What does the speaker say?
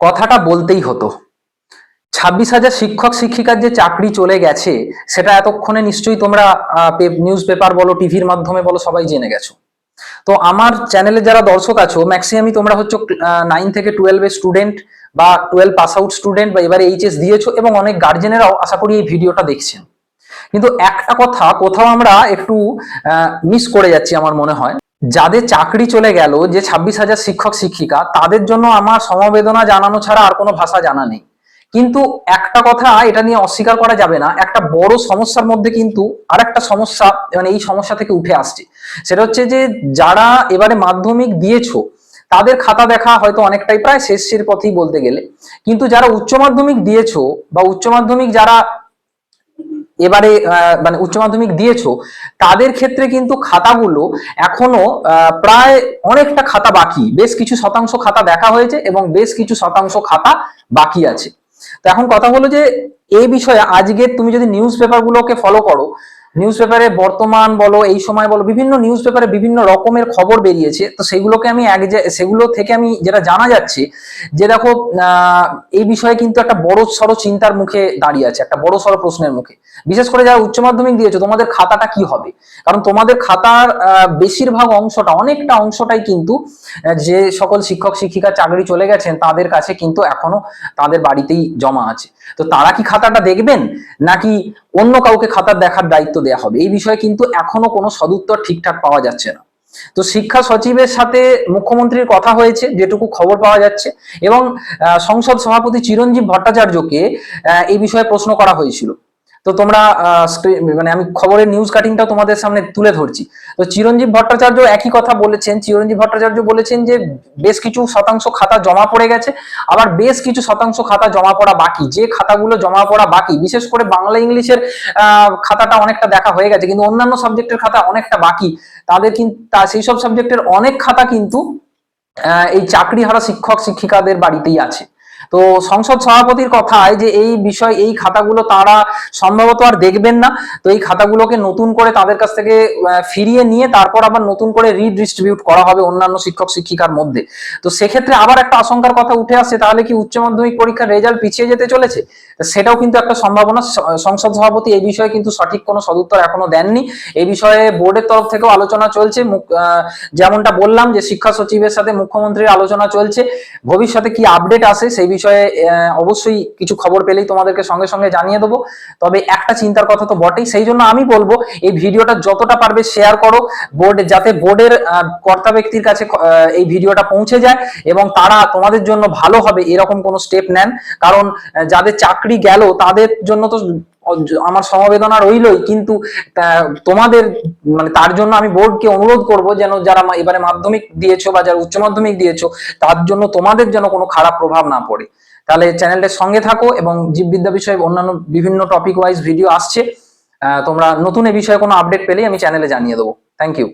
কথাটা বলতেই হতো। ছাব্বিশ হাজার শিক্ষক শিক্ষিকার যে চাকরি চলে গেছে, সেটা এতক্ষণে নিশ্চয়ই তোমরা নিউজ পেপার বলো টিভির মাধ্যমে বলো, সবাই জেনে গেছো। তো আমার চ্যানেলে যারা দর্শক আছো ম্যাক্সিমামই তোমরা হচ্ছে নাইন থেকে টুয়েলভের স্টুডেন্ট বা টুয়েলভ পাস আউট স্টুডেন্ট বা এবারে এইচএস দিয়েছ এবং অনেক গার্জেনেরাও আশা করি এই ভিডিওটা দেখছেন। কিন্তু একটা কথা, কোথাও আমরা একটু মিস করে যাচ্ছি আমার মনে হয়। যাদের চাকরি চলে গেল, যে ছাব্বিশ হাজার শিক্ষক, শিক্ষিকা, তাদের জন্য আমার সমবেদনা জানানো ছাড়া আর কোনো ভাষা জানা নেই। কিন্তু একটা কথা এটা নিয়ে অস্বীকার করা যাবে না, একটা বড় সমস্যার মধ্যে কিন্তু আর একটা সমস্যা মানে এই সমস্যা থেকে উঠে আসছে। সেটা হচ্ছে যে যারা এবারে মাধ্যমিক দিয়েছ, তাদের খাতা দেখা হয়তো অনেকটাই প্রায় শেষের পথেই বলতে গেলে। কিন্তু যারা উচ্চ মাধ্যমিক দিয়েছ বা উচ্চ মাধ্যমিক যারা এবারে মানে উচ্চ মাধ্যমিক দিয়েছ, তাদের ক্ষেত্রে কিন্তু খাতাগুলো এখনও প্রায় অনেকটা খাতা বাকি। বেশ কিছু শতাংশ খাতা দেখা হয়েছে এবং বেশ কিছু শতাংশ খাতা বাকি আছে। তো এখন কথা হলো যে এই বিষয়ে আজকে তুমি যদি নিউজ পেপারগুলোকে ফলো করো নিউজ পেপারে বর্তমান বলো, এই সময় বলো, বিভিন্ন নিউজ পেপারে বিভিন্ন রকমের খবর বেরিয়েছে। তো সেগুলোকে আমি এক সেগুলো থেকে আমি যেটা জানা যাচ্ছে, যে দেখো এই বিষয়ে কিন্তু একটা বড় সড়ো চিন্তার মুখে দাঁড়িয়ে আছে, একটা বড় সড়ো প্রশ্নের মুখে। বিশেষ করে যারা উচ্চ মাধ্যমিক দিয়েছ, তোমাদের খাতাটা কি হবে? কারণ তোমাদের খাতার বেশিরভাগ অংশটা, অনেকটা অংশটাই কিন্তু যে সকল শিক্ষক, শিক্ষিকা চাকরি চলে গেছেন, তাদের কাছে কিন্তু এখনও তাদের বাড়িতেই জমা আছে। তো তারা কি খাতাটা দেখবেন? নাকি অন্য কাউকে খাতার দেখার দায়িত্ব দেওয়া হবে। এই বিষয়ে কিন্তু এখনও কোনো সদুত্তর ঠিকঠাক পাওয়া যাচ্ছে না। তো শিক্ষা সচিবের সাথে মুখ্যমন্ত্রীর কথা হয়েছে, যেটুকু খবর পাওয়া যাচ্ছে এবং সংসদ সভাপতি চিরঞ্জীব ভট্টাচার্যকে এই বিষয়ে প্রশ্ন করা হয়েছিল। তো তোমরা মানে আমি খবরের নিউজ কাটিংটাও তোমাদের সামনে তুলে ধরছি। তো চিরঞ্জীব ভট্টাচার্য একই কথা বলেছেন। চিরঞ্জীব ভট্টাচার্য বলেছেন যে, বেশ কিছু শতাংশ খাতা জমা পড়ে গেছে, আবার বেশ কিছু শতাংশ খাতা জমা পড়া বাকি। যে খাতাগুলো জমা পড়া বাকি, বিশেষ করে বাংলা ইংলিশের খাতাটা অনেকটা দেখা হয়ে গেছে, কিন্তু অন্যান্য সাবজেক্টের খাতা অনেকটা বাকি। তাদের কিন্তু সেই সব সাবজেক্টের অনেক খাতা কিন্তু এই চাকরি হারা শিক্ষক, শিক্ষিকাদের বাড়িতেই আছে। তো সংসদ সভাপতির কথায় যে এই বিষয়, এই খাতাগুলো তারা সম্ভবত আর দেখবেন না। তো এই খাতাগুলোকে নতুন করে তাদের কাছ থেকে ফিরিয়ে নিয়ে তারপর আবার নতুন করে রিডিস্ট্রিবিউট করা হবে অন্যান্য শিক্ষক, শিক্ষিকার মধ্যে। তো সেক্ষেত্রে আবার একটা আশঙ্কার কথা উঠে আসছে তাহলে কি উচ্চ মাধ্যমিক পরীক্ষার রেজাল্ট পিছিয়ে যেতে চলেছে? সেটাও কিন্তু একটা সম্ভাবনা। সংসদ সভাপতি এই বিষয়ে কিন্তু সঠিক কোনো সদুত্তর এখনও দেননি। এই বিষয়ে বোর্ডের তরফ থেকেও আলোচনা চলছে। যেমনটা বললাম যে শিক্ষা সচিবের সাথে মুখ্যমন্ত্রীর আলোচনা চলছে। ভবিষ্যতে কি আপডেট আসে সেই বিষয়ে অবশ্যই কিছু খবর পেলেই তোমাদেরকে সঙ্গে সঙ্গে জানিয়ে দেবো। তবে একটা চিন্তার কথা তো বটেই, সেই জন্য আমি বলব, এই ভিডিওটা যতটা পারবে শেয়ার করো। বোর্ড যাতে বোর্ডের কর্তা ব্যক্তির কাছে এই ভিডিওটা পৌঁছে যায় এবং তারা তোমাদের জন্য ভালো হবে, এরকম কোনো স্টেপ নেন। কারণ যাদের চাকরি গেল, তাদের জন্য তো আমার সমবেদনা রইলই, কিন্তু তোমাদের মানে তার জন্য আমি বোর্ডকে অনুরোধ করব যেন যারা এবারে মাধ্যমিক দিয়েছ বা যারা উচ্চ মাধ্যমিক দিয়েছ, তার জন্য তোমাদের যেন কোনো খারাপ প্রভাব না পড়ে। তাহলে চ্যানেলটার সঙ্গে থাকো এবং জীববিদ্যা বিষয়ে অন্যান্য বিভিন্ন টপিক ওয়াইজ ভিডিও আসছে তোমরা নতুন এ বিষয়ে কোনো আপডেট পেলেই আমি চ্যানেলে জানিয়ে দেবো। Thank you